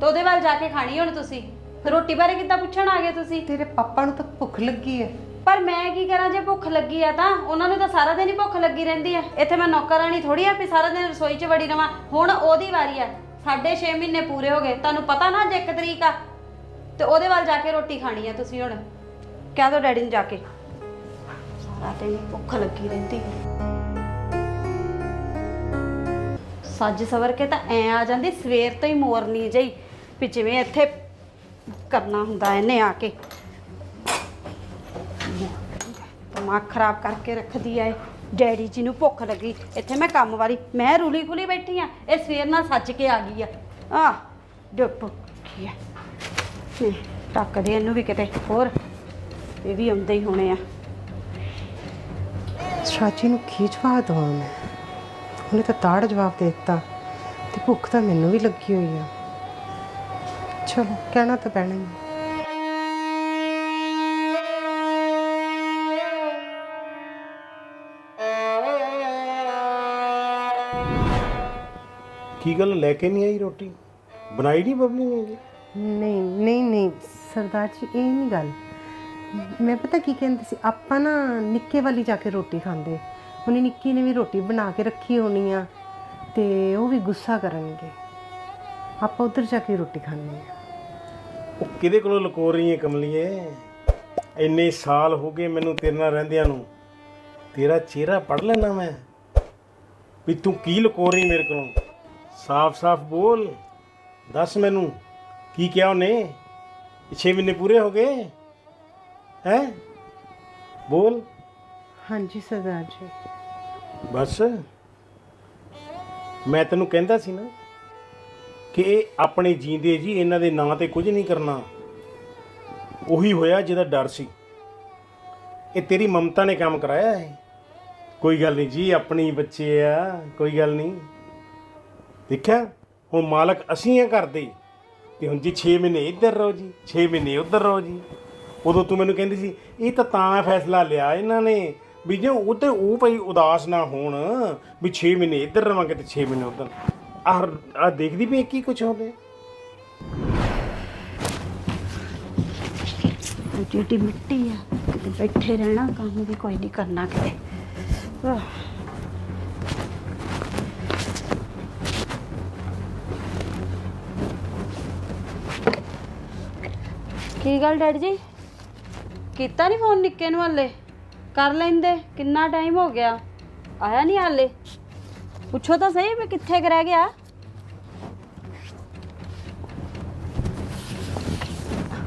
ਤੇ ਉਹਦੇ ਵੱਲ ਜਾ ਕੇ ਖਾਣੀ ਹੁਣ ਤੁਸੀਂ। ਰੋਟੀ ਬਾਰੇ ਕਿੱਦਾਂ ਪੁੱਛਣ ਆ ਗਏ ਤੁਸੀਂ? ਤੇਰੇ ਪਾਪਾ ਨੂੰ ਤਾਂ ਭੁੱਖ ਲੱਗੀ ਹੈ ਪਰ ਮੈਂ ਕੀ ਕਰਾਂ ਜੇ ਭੁੱਖ ਲੱਗੀ ਆ ਤਾਂ? ਉਹਨਾਂ ਨੂੰ ਤਾਂ ਸਾਰਾ ਦਿਨ ਹੀ ਭੁੱਖ ਲੱਗੀ ਰਹਿੰਦੀ ਆ। ਇੱਥੇ ਮੈਂ ਨੌਕਰਾਨੀ ਥੋੜੀ ਆ ਵੀ ਸਾਰਾ ਦਿਨ ਰਸੋਈ 'ਚ ਵੜੀ ਰਵਾਂ। ਹੁਣ ਉਹਦੀ ਵਾਰੀ ਆ। ਸਾਢੇ 6 ਮਹੀਨੇ ਪੂਰੇ ਹੋ ਗਏ। ਤੁਹਾਨੂੰ ਪਤਾ ਨਾ ਅੱਜ ਇੱਕ ਤਰੀਕ ਆ। ਤੇ ਉਹਦੇ ਵੱਲ ਜਾ ਕੇ ਰੋਟੀ ਖਾਣੀ ਆ ਤੁਸੀਂ ਹੁਣ। ਕਹਿ ਦੋ ਡੈਡੀ ਨੂੰ ਜਾ ਕੇ। ਸਾਰਾ ਦਿਨ ਹੀ ਭੁੱਖ ਲੱਗੀ ਰਹਿੰਦੀ ਸੱਜ ਸਵਰ ਕੇ ਤਾਂ ਐ ਆ ਜਾਂਦੀ ਸਵੇਰ ਤੋਂ ਹੀ ਮੋਰਨੀ ਜਈ ਵੀ ਜਿਵੇਂ ਇੱਥੇ ਕਰਨਾ ਹੁੰਦਾ ਇਹਨੇ ਆ ਕੇ। ਦਿਮਾਗ ਖਰਾਬ ਕਰਕੇ ਰੱਖਦੀ ਐ ਡੈਡੀ ਜੀ ਨੂੰ ਭੁੱਖ ਲੱਗੀ। ਇੱਥੇ ਮੈਂ ਕੰਮ ਵਾਲੀ, ਮੈਂ ਰੁਲੀ ਖੁਲੀ ਬੈਠੀ ਆ। ਇਹ ਸਵੇਰ ਨਾਲ ਸੱਜ ਕੇ ਆ ਗਈ ਆ। ਆ ਡੁੱਪ ਕੀ ਐ ਨਹੀਂ ਟੱਕਦੇ ਇਹਨੂੰ ਵੀ ਕਿਤੇ ਹੋਰ। ਇਹ ਵੀ ਆਉਂਦੇ ਹੀ ਹੋਣੇ ਆ। ਚਾਚੀ ਨੂੰ ਖੀਚਵਾ ਦਵਾਂ ਮੈਂ? ਉਹਨੇ ਤਾਂ ਤਾੜ ਜਵਾਬ ਦੇ ਦਿੱਤਾ। ਤੇ ਭੁੱਖ ਤਾਂ ਮੈਨੂੰ ਵੀ ਲੱਗੀ ਹੋਈ ਆ। ਚਲੋ ਕਹਿਣਾ ਤਾਂ ਪੈਣਾ ਹੀ ਹੈ। ਕੀ ਗੱਲ ਲੈ ਕੇ ਨਹੀਂ ਆਈ ਰੋਟੀ? ਬਣਾਈ ਨਹੀਂ ਬਬਲੀ ਨੇ ਜੀ? ਨਹੀਂ ਨਹੀਂ ਨਹੀਂ ਸਰਦਾਰ ਜੀ ਇਹ ਨਹੀਂ ਗੱਲ। ਮੈਂ ਪਤਾ ਕੀ ਕਹਿੰਦੀ ਸੀ ਆਪਾਂ ਨਾ ਨਿੱਕੇ ਵਾਲੀ ਜਾ ਕੇ ਰੋਟੀ ਖਾਂਦੇ। ਉਹਨੇ ਨਿੱਕੀ ਨੇ ਵੀ ਰੋਟੀ ਬਣਾ ਕੇ ਰੱਖੀ ਹੋਣੀ ਆ ਤੇ ਉਹ ਵੀ ਗੁੱਸਾ ਕਰਨਗੇ। ਆਪਾਂ ਉਧਰ ਜਾ ਕੇ ਰੋਟੀ ਖਾਣੀ ਆ। ਉਹ ਕਿਹਦੇ ਕੋਲੋਂ ਲੁਕੋ ਰਹੀ ਹੈ ਕਮਲੀਏ? ਇੰਨੇ ਸਾਲ ਹੋ ਗਏ ਮੈਨੂੰ ਤੇਰੇ ਨਾਲ ਰਹਿੰਦਿਆਂ ਨੂੰ। ਤੇਰਾ ਚਿਹਰਾ ਪੜ ਲੈਣਾ ਮੈਂ। ਵੀ ਤੂੰ ਕੀ ਲੁਕੋ ਰਹੀ ਮੇਰੇ ਕੋਲੋਂ? ਸਾਫ਼-ਸਾਫ਼ ਬੋਲ। ਦੱਸ ਮੈਨੂੰ ਕੀ ਕਿਹਾ ਉਹਨੇ? 6 ਮਹੀਨੇ ਪੂਰੇ ਹੋ ਗਏ? ਹੈ? ਬੋਲ। ਹਾਂਜੀ ਸਰਦਾਰ ਜੀ। ਬਸ। ਮੈਂ ਤੈਨੂੰ ਕਹਿੰਦਾ ਸੀ ਨਾ ਕਿ ਇਹ ਆਪਣੇ ਜੀਂਦੇ ਜੀ, ਇਹਨਾਂ ਦੇ ਨਾਂ ਤੇ ਕੁਝ ਨਹੀਂ ਕਰਨਾ। ਉਹੀ ਹੋਇਆ ਜਿਹਦਾ ਡਰ ਸੀ। ਇਹ ਤੇਰੀ ਮਮਤਾ ਨੇ ਕੰਮ ਕਰਾਇਆ ਹੈ ਕੋਈ ਗੱਲ ਨਹੀਂ ਜੀ, ਆਪਣੀ ਬੱਚੇ ਆ, ਕੋਈ ਗੱਲ ਨਹੀਂ। ਦੇਖਿਆ, ਹੁਣ ਮਾਲਕ ਅਸੀਂ ਆ ਕਰਦੇ ਤੇ ਹੁਣ ਜੀ 6 ਮਹੀਨੇ ਇੱਧਰ ਰਹੋ ਜੀ 6 ਮਹੀਨੇ ਉੱਧਰ ਰਹੋ ਜੀ। ਉਦੋਂ ਤੂੰ ਮੈਨੂੰ ਕਹਿੰਦੀ ਸੀ, ਇਹ ਤਾਂ ਤਾਂ ਫੈਸਲਾ ਲਿਆ ਇਹਨਾਂ ਨੇ ਵੀ ਜੇ ਉਹ ਤੇ ਉਹ ਭਾਈ ਉਦਾਸ ਨਾ ਹੋਣ ਵੀ 6 ਮਹੀਨੇ ਇੱਧਰ ਰਵਾਂਗੇ ਤੇ 6 ਮਹੀਨੇ ਉੱਧਰ। ਆਹ ਆਹ ਦੇਖਦੀ ਵੀ ਕੀ ਕੁਝ ਹੋ ਰਿਹਾ ਮਿੱਟੀ ਆ, ਕਿਤੇ ਬੈਠੇ ਰਹਿਣਾ, ਕੰਮ ਵੀ ਕੋਈ ਨਹੀਂ ਕਰਨਾ ਕਿਤੇ। ਆਹ। ਕੀ ਗੱਲ, ਡੈਡੀ ਜੀ? ਕੀਤਾ ਨਹੀਂ ਫੋਨ ਨਿੱਕੇ ਨੂੰ ਹਾਲੇ? ਕਰ ਲੈਂਦੇ? ਕਿੰਨਾ ਟਾਈਮ ਹੋ ਗਿਆ? ਆਇਆ ਨਹੀਂ ਹਾਲੇ? ਪੁੱਛੋ ਤਾਂ ਸਹੀ ਵੀ ਕਿੱਥੇ ਕੁ ਰਹਿ ਗਿਆ।